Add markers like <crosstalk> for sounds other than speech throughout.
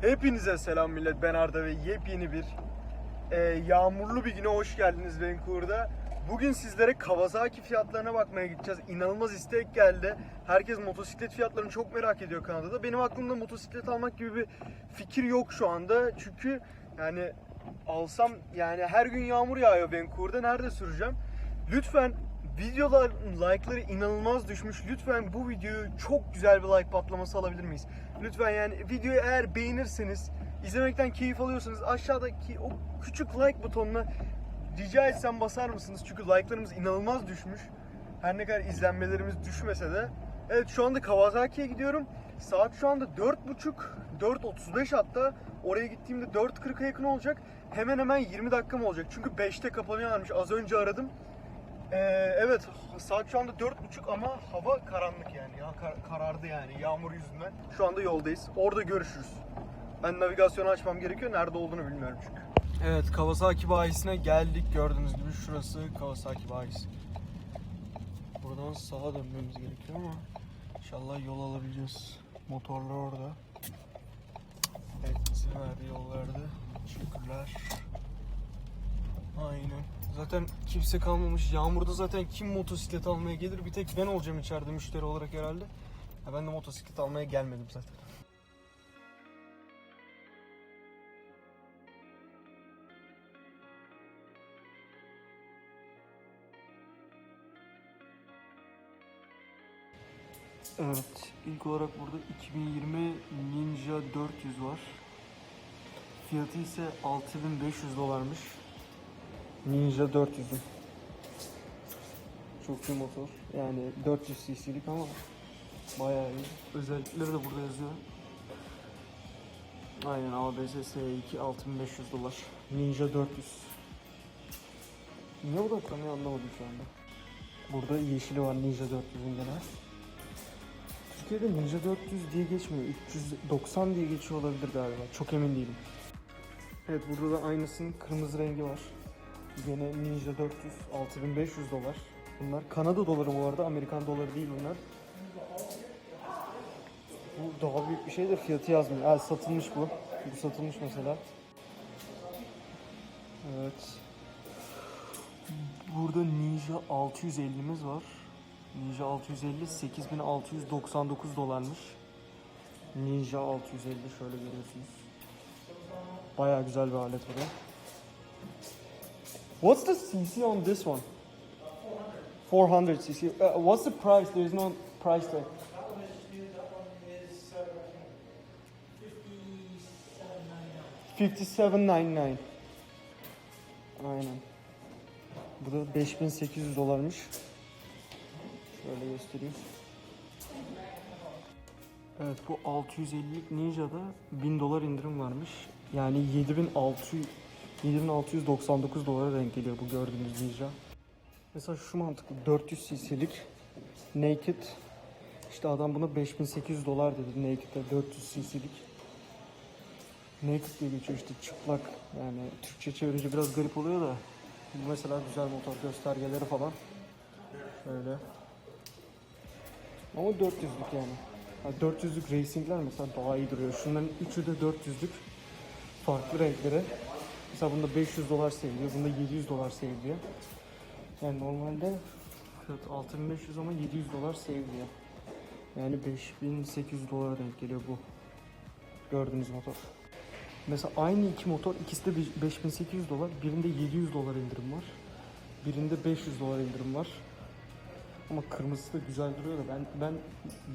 Hepinize selam millet. Ben Arda ve yepyeni bir e, yağmurlu bir güne hoş geldiniz Vancouver'da. Bugün sizlere Kawasaki fiyatlarına bakmaya gideceğiz. İnanılmaz istek geldi. Herkes motosiklet fiyatlarını çok merak ediyor Kanada'da. Benim aklımda motosiklet almak gibi bir fikir yok şu anda. Çünkü yani alsam yani her gün yağmur yağıyor Vancouver'da. Nerede süreceğim? Lütfen videolar like'ları inanılmaz düşmüş. Lütfen bu videoyu çok güzel bir like patlaması alabilir miyiz? Lütfen yani videoyu eğer beğenirseniz, izlemekten keyif alıyorsanız aşağıdaki o küçük like butonuna rica etsem basar mısınız? Çünkü like'larımız inanılmaz düşmüş. Her ne kadar izlenmelerimiz düşmese de. Evet şu anda Kawasaki'ye gidiyorum. Saat şu anda 4.30, 4.35 hatta. Oraya gittiğimde 4.40'a yakın olacak. Hemen hemen 20 dakikam olacak. Çünkü 5'te kapanıyorlarmış. Az önce aradım. Ee, evet saat şu anda 4.30 ama hava karanlık yani. Ya kar- karardı yani yağmur yüzünden. Şu anda yoldayız. Orada görüşürüz. Ben navigasyonu açmam gerekiyor. Nerede olduğunu bilmiyorum çünkü. Evet Kawasaki bayisine geldik. Gördüğünüz gibi şurası Kawasaki bayisi. Buradan sağa dönmemiz gerekiyor ama inşallah yol alabileceğiz. Motorlar orada. Evet yol verdi. Teşekkürler. Aynen. Zaten kimse kalmamış. Yağmurda zaten kim motosiklet almaya gelir? Bir tek ben olacağım içeride müşteri olarak herhalde. Ya ben de motosiklet almaya gelmedim zaten. Evet, ilk olarak burada 2020 Ninja 400 var. Fiyatı ise 6500 dolarmış. Ninja 400'ü. Çok iyi motor. Yani 400 cc'lik ama bayağı iyi. Özellikleri de burada yazıyor. Aynen ABS S2 6500 dolar. Ninja 400. Niye odaklanıyor anlamadım şu anda. Burada yeşili var Ninja 400'ün gene. Türkiye'de Ninja 400 diye geçmiyor. 390 diye geçiyor olabilir galiba. Çok emin değilim. Evet burada da aynısının kırmızı rengi var. Yine Ninja 400 6500 dolar. Bunlar Kanada doları bu arada. Amerikan doları değil bunlar. Bu daha büyük bir şey de fiyatı yazmıyor. Ha, satılmış bu. Bu satılmış mesela. Evet. Burada Ninja 650'miz var. Ninja 650 8699 dolarmış. Ninja 650 şöyle görüyorsunuz. Bayağı güzel bir alet bu da. What's the CC on this one? 400 cc. Uh, what's the price? There is no price tag. Fifty-seven nine. Aynen. Bu da 5800 dolarmış. Şöyle göstereyim. Evet bu 650'lik Ninja'da 1000 dolar indirim varmış. Yani 7600 7699 dolara denk geliyor bu gördüğünüz Ninja. Mesela şu mantıklı 400 cc'lik Naked işte adam buna 5800 dolar dedi Naked'e 400 cc'lik. Naked diye geçiyor işte çıplak yani Türkçe çevirince biraz garip oluyor da mesela güzel motor göstergeleri falan şöyle ama 400'lük yani. Ha, 400'lük racingler mesela daha iyi duruyor. Şunların üçü de 400'lük farklı renkleri. Mesela bunda 500 dolar seviliyor, bunda 700 dolar seviliyor. Yani normalde fiyat 6500 ama 700 dolar seviliyor. Yani 5800 dolara denk geliyor bu gördüğünüz motor. Mesela aynı iki motor ikisi de 5800 dolar. Birinde 700 dolar indirim var. Birinde 500 dolar indirim var. Ama kırmızısı da güzel duruyor da ben ben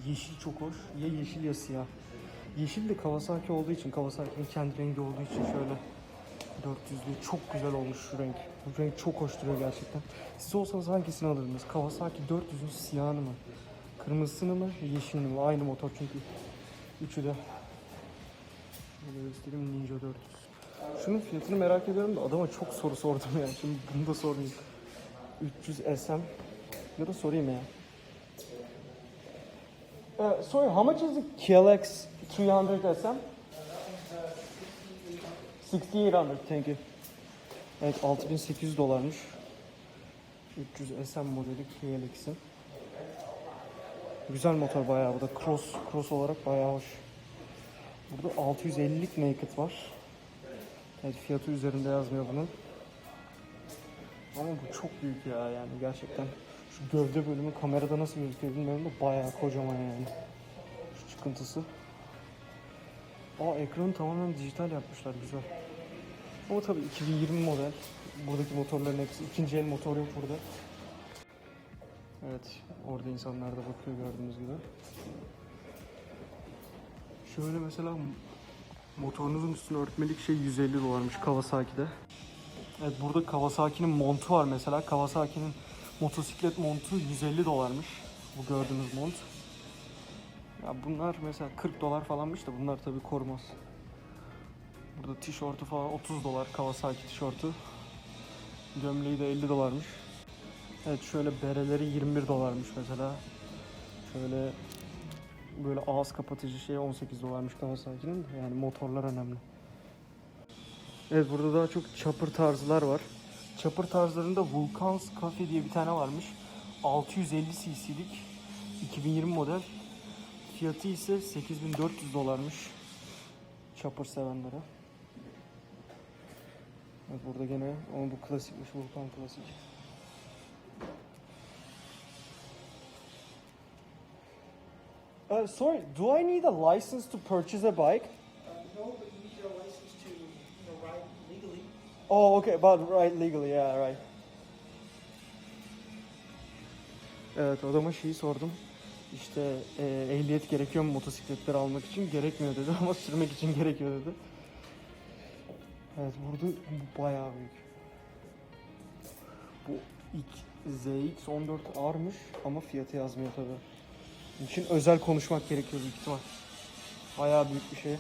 yeşil çok hoş. Ya yeşil ya siyah. Yeşil de Kawasaki olduğu için, Kawasaki'nin kendi rengi olduğu için şöyle 400'lü çok güzel olmuş şu renk. Bu renk çok hoş duruyor gerçekten. Siz olsanız hangisini alırdınız? Kawasaki 400'ün siyahını mı? Kırmızısını mı? Yeşilini mi? Aynı motor çünkü. Üçü de. Şöyle göstereyim Ninja 400. Şunun fiyatını merak ediyorum da adama çok soru sordum yani. Şimdi bunu da sormayayım. 300 SM ya da sorayım ya. Uh, sorry, how much is the KLX 300 SM? 6800, thank you. Evet, 6800 dolarmış. 300 SM modeli KLX'in. Güzel motor bayağı bu da cross cross olarak bayağı hoş. Burada 650'lik naked var. Evet fiyatı üzerinde yazmıyor bunun. Ama bu çok büyük ya yani gerçekten. Şu gövde bölümü kamerada nasıl gözüküyor bilmiyorum da bayağı kocaman yani. Şu çıkıntısı. Aa ekranı tamamen dijital yapmışlar güzel. Ama tabii 2020 model. Buradaki motorların hepsi ikinci el motor yok burada. Evet orada insanlar da bakıyor gördüğünüz gibi. Şöyle mesela motorunuzun üstünü örtmelik şey 150 dolarmış Kawasaki'de. Evet burada Kawasaki'nin montu var mesela. Kawasaki'nin motosiklet montu 150 dolarmış. Bu gördüğünüz mont. Ya bunlar mesela 40 dolar falanmış da bunlar tabii korumaz. Burada tişörtü falan 30 dolar Kawasaki tişörtü. Gömleği de 50 dolarmış. Evet şöyle bereleri 21 dolarmış mesela. Şöyle böyle ağız kapatıcı şey 18 dolarmış Kawasaki'nin. Yani motorlar önemli. Evet burada daha çok chopper tarzılar var. Chopper tarzlarında Vulcans Cafe diye bir tane varmış. 650 cc'lik 2020 model. Fiyatı ise 8400 dolarmış. Chopper sevenlere. Evet burada gene ama bu klasikmiş Vulcan klasik. Uh, sorry, do I need a license to purchase a bike? Uh, no, but you need your license to, you know, ride legally. Oh, okay, but right legally, yeah, right. Evet, adama şeyi sordum. İşte e, ehliyet gerekiyor mu motosikletleri almak için? Gerekmiyor dedi <laughs> ama sürmek için gerekiyor dedi. Evet, burada bu bayağı büyük. Bu ilk ZX14R'mış ama fiyatı yazmıyor tabii. Bunun için özel konuşmak gerekiyor büyük ihtimal. Bayağı büyük bir şey.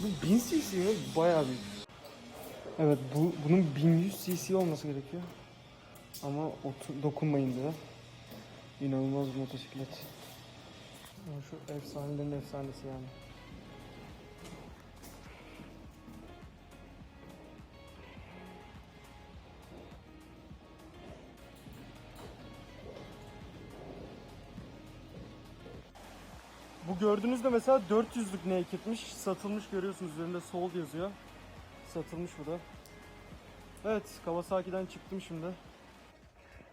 Bu 1000 cc mi? Bayağı büyük. Evet bu bunun 1100 cc olması gerekiyor. Ama otu- dokunmayın diye. İnanılmaz bir motosiklet. Ama şu efsanelerin efsanesi yani. Bu gördüğünüzde mesela 400'lük naked'miş. Satılmış görüyorsunuz üzerinde sold yazıyor. Satılmış bu da. Evet Kawasaki'den çıktım şimdi.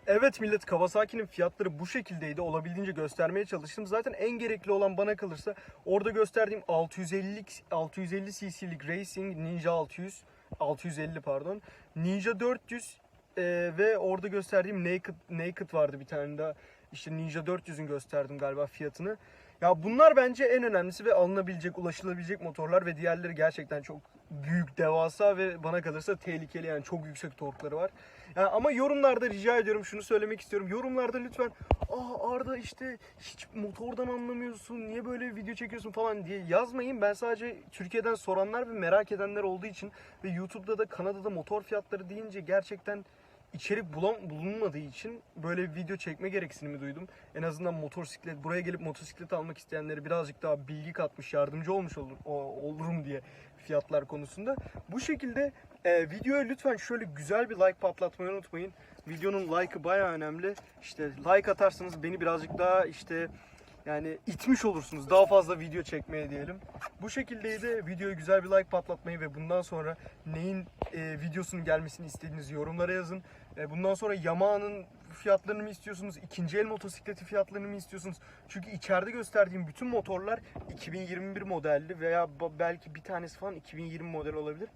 Evet millet Kawasaki'nin fiyatları bu şekildeydi. Olabildiğince göstermeye çalıştım. Zaten en gerekli olan bana kalırsa orada gösterdiğim 650'lik 650 cc'lik Racing Ninja 600 650 pardon. Ninja 400 e, ve orada gösterdiğim Naked Naked vardı bir tane daha. İşte Ninja 400'ün gösterdim galiba fiyatını. Ya bunlar bence en önemlisi ve alınabilecek, ulaşılabilecek motorlar ve diğerleri gerçekten çok büyük, devasa ve bana kalırsa tehlikeli yani çok yüksek torkları var. Yani ama yorumlarda rica ediyorum şunu söylemek istiyorum. Yorumlarda lütfen aa Arda işte hiç motordan anlamıyorsun, niye böyle video çekiyorsun falan diye yazmayın. Ben sadece Türkiye'den soranlar ve merak edenler olduğu için ve YouTube'da da Kanada'da motor fiyatları deyince gerçekten içerik bulam bulunmadığı için böyle bir video çekme gereksinimi duydum. En azından motosiklet, buraya gelip motosiklet almak isteyenlere birazcık daha bilgi katmış, yardımcı olmuş olur, olurum diye fiyatlar konusunda. Bu şekilde e, videoya lütfen şöyle güzel bir like patlatmayı unutmayın. Videonun like'ı bayağı önemli. İşte like atarsanız beni birazcık daha işte yani itmiş olursunuz daha fazla video çekmeye diyelim. Bu şekildeydi. Videoya güzel bir like patlatmayı ve bundan sonra neyin e, videosunun gelmesini istediğinizi yorumlara yazın. E, bundan sonra Yamaha'nın fiyatlarını mı istiyorsunuz? ikinci el motosikleti fiyatlarını mı istiyorsunuz? Çünkü içeride gösterdiğim bütün motorlar 2021 modelli veya belki bir tanesi falan 2020 model olabilir.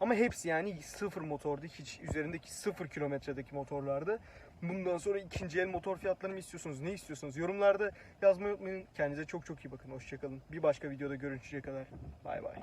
Ama hepsi yani sıfır motordu. Hiç üzerindeki sıfır kilometredeki motorlardı. Bundan sonra ikinci el motor fiyatlarını mı istiyorsunuz? Ne istiyorsunuz? Yorumlarda yazmayı unutmayın. Kendinize çok çok iyi bakın. Hoşçakalın. Bir başka videoda görüşecek kadar. Bay bay.